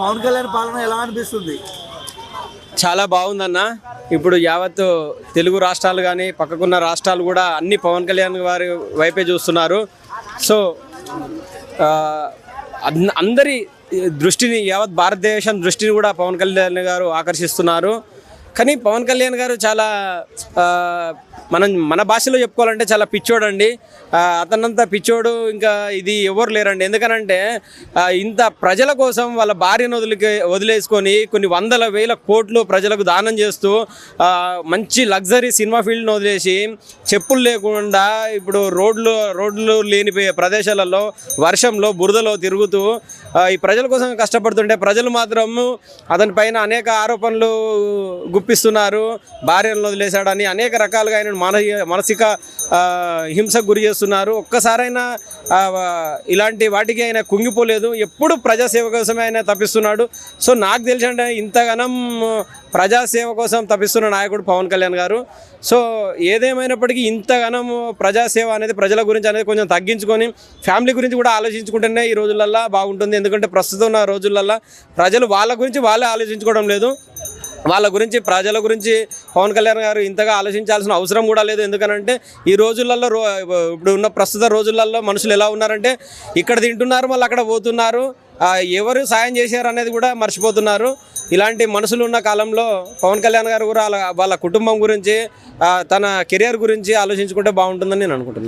పవన్ కళ్యాణ్ పాలన ఎలా అనిపిస్తుంది? చాలా బాగుందన్న. ఇప్పుడు యావత్ తెలుగు రాష్ట్రాలు కానీ పక్కకున్న రాష్ట్రాలు కూడా అన్ని పవన్ కళ్యాణ్ వారి వైపే చూస్తున్నారు. సో అందరి దృష్టిని యావత్ భారతదేశం దృష్టిని కూడా పవన్ కళ్యాణ్ గారు ఆకర్షిస్తున్నారు. కానీ పవన్ కళ్యాణ్ గారు చాలా మనం మన భాషలో చెప్పుకోవాలంటే చాలా పిచ్చోడండి. అండి అతనంతా పిచ్చోడు ఇంకా ఇది ఎవరు లేరండి. ఎందుకనంటే ఇంత ప్రజల కోసం వాళ్ళ భార్యను వదిలికి వదిలేసుకొని కొన్ని వందల వేల కోట్లు ప్రజలకు దానం చేస్తూ మంచి లగ్జరీ సినిమా ఫీల్డ్ని వదిలేసి చెప్పులు లేకుండా ఇప్పుడు రోడ్లు రోడ్లు లేని ప్రదేశాలలో వర్షంలో బురదలో తిరుగుతూ ఈ ప్రజల కోసం కష్టపడుతుంటే ప్రజలు మాత్రం అతని పైన అనేక ఆరోపణలు గుప్పిస్తున్నారు భార్యను వదిలేశాడని అనేక రకాలుగా ఆయన మానసిక మానసిక హింసకు గురి చేస్తున్నారు. ఒక్కసారైనా ఇలాంటి వాటికి ఆయన కుంగిపోలేదు. ఎప్పుడు ప్రజాసేవ కోసమే ఆయన తప్పిస్తున్నాడు. సో నాకు తెలిసంటే ఇంతగానం ప్రజాసేవ కోసం తప్పిస్తున్న నాయకుడు పవన్ కళ్యాణ్ గారు. సో ఏదేమైనప్పటికీ ఇంతగానం ప్రజాసేవ అనేది ప్రజల గురించి అనేది కొంచెం తగ్గించుకొని ఫ్యామిలీ గురించి కూడా ఆలోచించుకుంటేనే ఈ రోజులల్లో బాగుంటుంది. ఎందుకంటే ప్రస్తుతం ఉన్న రోజులల్లో ప్రజలు వాళ్ళ గురించి వాళ్ళే ఆలోచించుకోవడం లేదు. వాళ్ళ గురించి ప్రజల గురించి పవన్ కళ్యాణ్ గారు ఇంతగా ఆలోచించాల్సిన అవసరం కూడా లేదు. ఎందుకనంటే ఈ రోజులలో రో ఇప్పుడు ఉన్న ప్రస్తుత రోజులలో మనుషులు ఎలా ఉన్నారంటే ఇక్కడ తింటున్నారు మళ్ళీ అక్కడ పోతున్నారు. ఎవరు సాయం చేశారు అనేది కూడా మర్చిపోతున్నారు. ఇలాంటి మనుషులు ఉన్న కాలంలో పవన్ కళ్యాణ్ గారు కూడా వాళ్ళ వాళ్ళ కుటుంబం గురించి తన కెరియర్ గురించి ఆలోచించుకుంటే బాగుంటుందని నేను అనుకుంటున్నాను